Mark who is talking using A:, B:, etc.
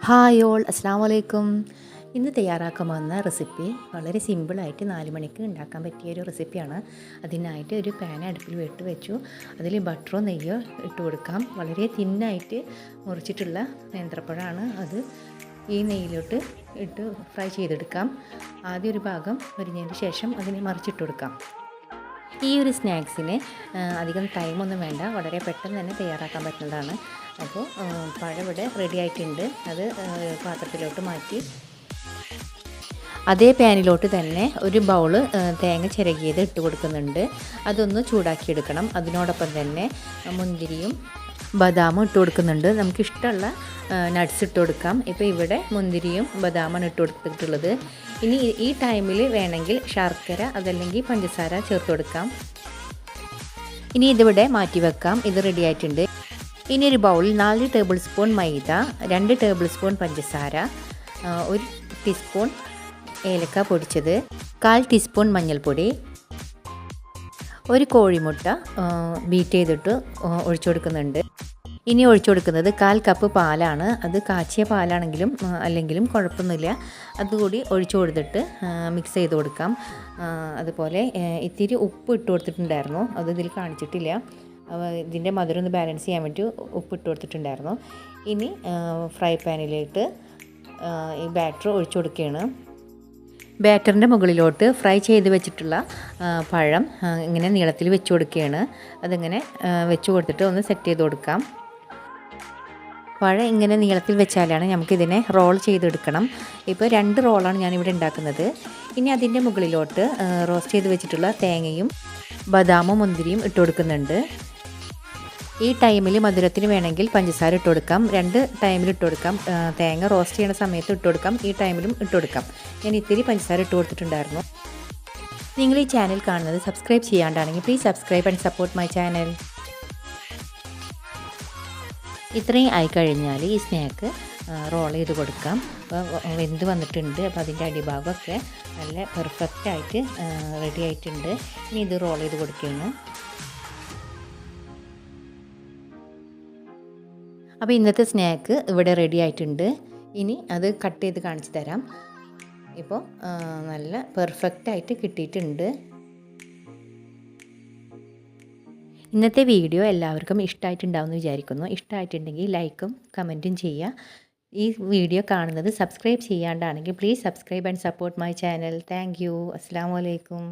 A: Hi all അസ്സാം വലൈക്കും ഇന്ന് തയ്യാറാക്കാൻ റെസിപ്പി വളരെ സിമ്പിളായിട്ട് നാല് മണിക്ക് ഉണ്ടാക്കാൻ പറ്റിയ ഒരു റെസിപ്പിയാണ്. അതിനായിട്ട് ഒരു പാൻ അടുപ്പിൽ വെട്ട് വെച്ചു. അതിൽ ബട്ടറോ നെയ്യോ ഇട്ട് കൊടുക്കാം. വളരെ തിന്നായിട്ട് മുറിച്ചിട്ടുള്ള നേന്ത്രപ്പഴമാണ് അത്. ഈ നെയ്യിലോട്ട് ഇട്ട് ഫ്രൈ ചെയ്തെടുക്കാം. ആദ്യം ഒരു ഭാഗം വരിഞ്ഞതിന് ശേഷം അതിനെ മറിച്ചിട്ട് കൊടുക്കാം. ഈ ഒരു സ്നാക്സിന് അധികം ടൈമൊന്നും വേണ്ട. വളരെ പെട്ടെന്ന് തന്നെ തയ്യാറാക്കാൻ പറ്റുന്നതാണ്. അപ്പോൾ പഴം ഇവിടെ റെഡി ആയിട്ടുണ്ട്. അത് പാത്രത്തിലോട്ട് മാറ്റി അതേ പാനിലോട്ട് തന്നെ ഒരു ബൗൾ തേങ്ങ ചിരകിയത് ഇട്ട് കൊടുക്കുന്നുണ്ട്. അതൊന്ന് ചൂടാക്കിയെടുക്കണം അതിനോടൊപ്പം തന്നെ മുന്തിരിയും ബദാമും ഇട്ട് കൊടുക്കുന്നുണ്ട്. നമുക്ക് ഇഷ്ടമുള്ള നട്ട്സ് ഇട്ട് കൊടുക്കാം. ഇപ്പോൾ ഇവിടെ മുന്തിരിയും ബദാമാണ് ഇട്ട് കൊടുത്തിട്ടുള്ളത്. ഇനി ഈ- ടൈമിൽ വേണമെങ്കിൽ ശർക്കര അതല്ലെങ്കിൽ പഞ്ചസാര ചേർത്ത് കൊടുക്കാം. ഇനി ഇതിവിടെ മാറ്റി വെക്കാം. ഇത് റെഡി ആയിട്ടുണ്ട്. ഇനി ഒരു ബൗളിൽ നാല് ടേബിൾ സ്പൂൺ മൈദ രണ്ട് ടേബിൾ സ്പൂൺ പഞ്ചസാര ഒരു ടീസ്പൂൺ ഏലക്ക പൊടിച്ചത് കാൽ ടീസ്പൂൺ മഞ്ഞൾപ്പൊടി ഒരു കോഴിമുട്ട ബീറ്റ് ചെയ്തിട്ട് ഒഴിച്ചു കൊടുക്കുന്നുണ്ട്. ഇനി ഒഴിച്ചു കൊടുക്കുന്നത് കാൽ കപ്പ് പാലാണ്. അത് കാച്ചിയ പാലാണെങ്കിലും അല്ലെങ്കിലും കുഴപ്പമൊന്നുമില്ല. അതുകൂടി ഒഴിച്ചു കൊടുത്തിട്ട് മിക്സ് ചെയ്ത് കൊടുക്കാം. അതുപോലെ ഇത്തിരി ഉപ്പ് ഇട്ട് കൊടുത്തിട്ടുണ്ടായിരുന്നു. അത് ഇതിൽ കാണിച്ചിട്ടില്ല. ഇതിന്റെ മധുരം ഒന്ന് ബാലൻസ് ചെയ്യാൻ വേണ്ടി ഉപ്പ് ഇട്ട് കൊടുത്തിട്ടുണ്ടായിരുന്നു. ഇനി ഫ്രൈ പാനിലേക്ക് ഈ ബാറ്റർ ഒഴിച്ചു കൊടുക്കുകയാണ്. ബാറ്ററിന്റെ മുകളിലോട്ട് ഫ്രൈ ചെയ്ത് വെച്ചിട്ടുള്ള പഴം ഇങ്ങനെ നീളത്തിൽ വെച്ച് കൊടുക്കുകയാണ്. അതിങ്ങനെ വെച്ച് കൊടുത്തിട്ട് ഒന്ന് സെറ്റ് ചെയ്ത് കൊടുക്കാം. പഴം ഇങ്ങനെ നീളത്തിൽ വെച്ചാലാണ് നമുക്കിതിനെ റോൾ ചെയ്തെടുക്കണം. ഇപ്പോൾ രണ്ട് റോളാണ് ഞാനിവിടെ ഉണ്ടാക്കുന്നത്. ഇനി അതിന്റെ മുകളിലോട്ട് റോസ്റ്റ് ചെയ്ത് വെച്ചിട്ടുള്ള തേങ്ങയും ബദാമും മുന്തിരിയും ഇട്ട് കൊടുക്കുന്നുണ്ട്. ഈ ടൈമിൽ മധുരത്തിന് വേണമെങ്കിൽ പഞ്ചസാര ഇട്ട് കൊടുക്കാം. രണ്ട് ടൈമിൽ ഇട്ട് കൊടുക്കാം. തേങ്ങ റോസ്റ്റ് ചെയ്യുന്ന സമയത്ത് ഇട്ട് കൊടുക്കാം. ഈ ടൈമിലും ഇട്ട് കൊടുക്കാം. ഞാൻ ഇത്തിരി പഞ്ചസാര ഇട്ട് കൊടുത്തിട്ടുണ്ടായിരുന്നു. നിങ്ങൾ ഈ ചാനൽ കാണുന്നത് subscribe ചെയ്യാണ്ടാണെങ്കിൽ please subscribe and support my channel ഇത്രയും ആയിക്കഴിഞ്ഞാൽ ഈ സ്നാക്ക് റോൾ ചെയ്ത് കൊടുക്കാം. അപ്പോൾ വെന്ത് വന്നിട്ടുണ്ട്. അപ്പോൾ അതിന്റെ അടിഭാഗമൊക്കെ നല്ല പെർഫെക്റ്റ് ആയിട്ട് റെഡി ആയിട്ടുണ്ട്. ഇനി ഇത് റോൾ ചെയ്ത് കൊടുക്കുകയാണ്. അപ്പോൾ ഇന്നത്തെ സ്നാക്ക് ഇവിടെ റെഡി ആയിട്ടുണ്ട്. ഇനി അത് കട്ട് ചെയ്ത് കാണിച്ചു തരാം. ഇപ്പോൾ നല്ല പെർഫെക്റ്റ് ആയിട്ട് കിട്ടിയിട്ടുണ്ട്. ഇന്നത്തെ വീഡിയോ എല്ലാവർക്കും ഇഷ്ടമായിട്ടുണ്ടാവുമെന്ന് വിചാരിക്കുന്നു. ഇഷ്ടമായിട്ടുണ്ടെങ്കിൽ ലൈക്കും കമന്റും ചെയ്യുക. ഈ വീഡിയോ കാണുന്നത് subscribe ചെയ്യാണ്ടാണെങ്കിൽ please subscribe and support my channel thank you അസ്സാം വലൈക്കും